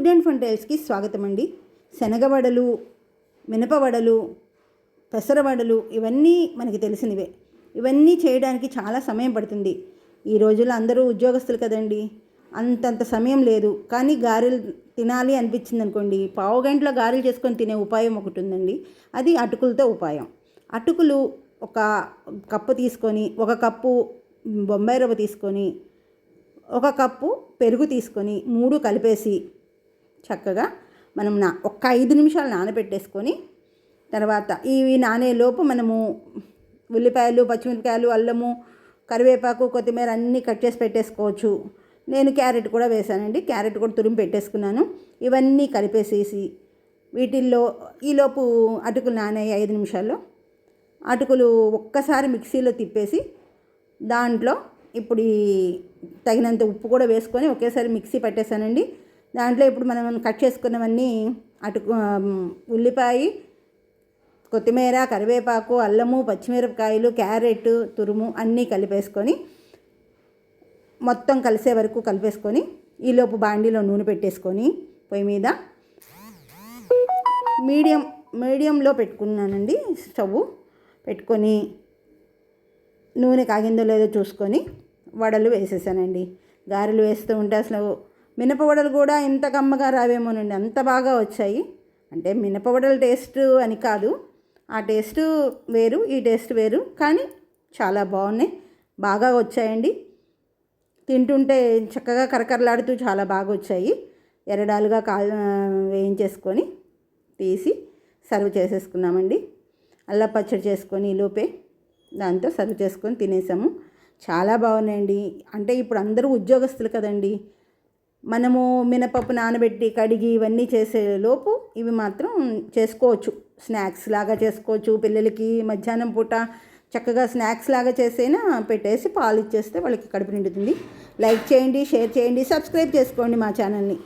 Food and fun టైల్స్కి స్వాగతం అండి శనగవడలు మినపవడలు పెసరవడలు ఇవన్నీ మనకి తెలిసినవే. ఇవన్నీ చేయడానికి చాలా సమయం పడుతుంది. ఈ రోజుల్లో అందరూ ఉద్యోగస్తులు కదండి. అంతంత సమయం లేదు. కానీ గారెలు తినాలి అనిపించింది అనుకోండి పావు గంటలో గారెలు చేసుకొని తినే ఉపాయం ఒకటి ఉందండి. అది అటుకులతో ఉపాయం. అటుకులు ఒక కప్పు తీసుకొని ఒక కప్పు బొంబాయి రవ్వ తీసుకొని ఒక కప్పు పెరుగు తీసుకొని మూడు కలిపేసి చక్కగా మనం నా ఒక్క ఐదు నిమిషాలు నానబెట్టేసుకొని తర్వాత ఇవి నానేలోపు మనము ఉల్లిపాయలు పచ్చిమిరపకాయలు అల్లము కరివేపాకు కొత్తిమీర అన్నీ కట్ చేసి పెట్టేసుకోవచ్చు. నేను క్యారెట్ కూడా వేసానండి క్యారెట్ కూడా తురిమి పెట్టేసుకున్నాను. ఇవన్నీ కలిపేసేసి వీటిల్లో ఈలోపు అటుకులు నానాయి ఐదు నిమిషాల్లో అటుకులు ఒక్కసారి మిక్సీలో తిప్పేసి దాంట్లో ఇప్పుడు ఈ తగినంత ఉప్పు కూడా వేసుకొని ఒకేసారి మిక్సీ పట్టేశానండి. దాంట్లో ఇప్పుడు మనం కట్ చేసుకున్నవన్నీ అటు ఉల్లిపాయ కొత్తిమీర కరివేపాకు అల్లము పచ్చిమిరపకాయలు క్యారెట్ తురుము అన్నీ కలిపేసుకొని మొత్తం కలిసే వరకు కలిపేసుకొని ఈలోపు బాండీలో నూనె పెట్టేసుకొని పొయ్యి మీద మీడియం మీడియంలో పెట్టుకున్నానండి స్టవ్. పెట్టుకొని నూనె కాగిందో లేదో చూసుకొని వడలు వేసేసానండి. గారెలు వేస్తూ ఉంటే అసలు మినపవడలు కూడా ఇంత కమ్మగా రావేమోనండి అంత బాగా వచ్చాయి. అంటే మినపవడల టేస్ట్ అని కాదు ఆ టేస్ట్ వేరు ఈ టేస్ట్ వేరు కానీ చాలా బాగున్నాయి బాగా వచ్చాయండి. తింటుంటే చక్కగా కరకరలాడుతూ చాలా బాగా వచ్చాయి. ఎరడాలుగా కాల్ వేయించేసుకొని తీసి సర్వ్ చేసేసుకున్నామండి. అల్లా పచ్చడి చేసుకొని లోపే దాంతో సర్వ్ చేసుకొని తినేసాము. చాలా బాగున్నాయండి. అంటే ఇప్పుడు అందరూ ఉద్యోగస్తులు కదండి మనము మినపప్పు నానబెట్టి కడిగి ఇవన్నీ చేసే లోపు ఇవి మాత్రం చేసుకోవచ్చు. స్నాక్స్ లాగా చేసుకోవచ్చు. పిల్లలకి మధ్యాహ్నం పూట చక్కగా స్నాక్స్ లాగా చేసైనా పెట్టేసి పాలు ఇచ్చేస్తే వాళ్ళకి కడుపు నిండుతుంది. లైక్ చేయండి షేర్ చేయండి సబ్స్క్రైబ్ చేసుకోండి మా ఛానల్ని.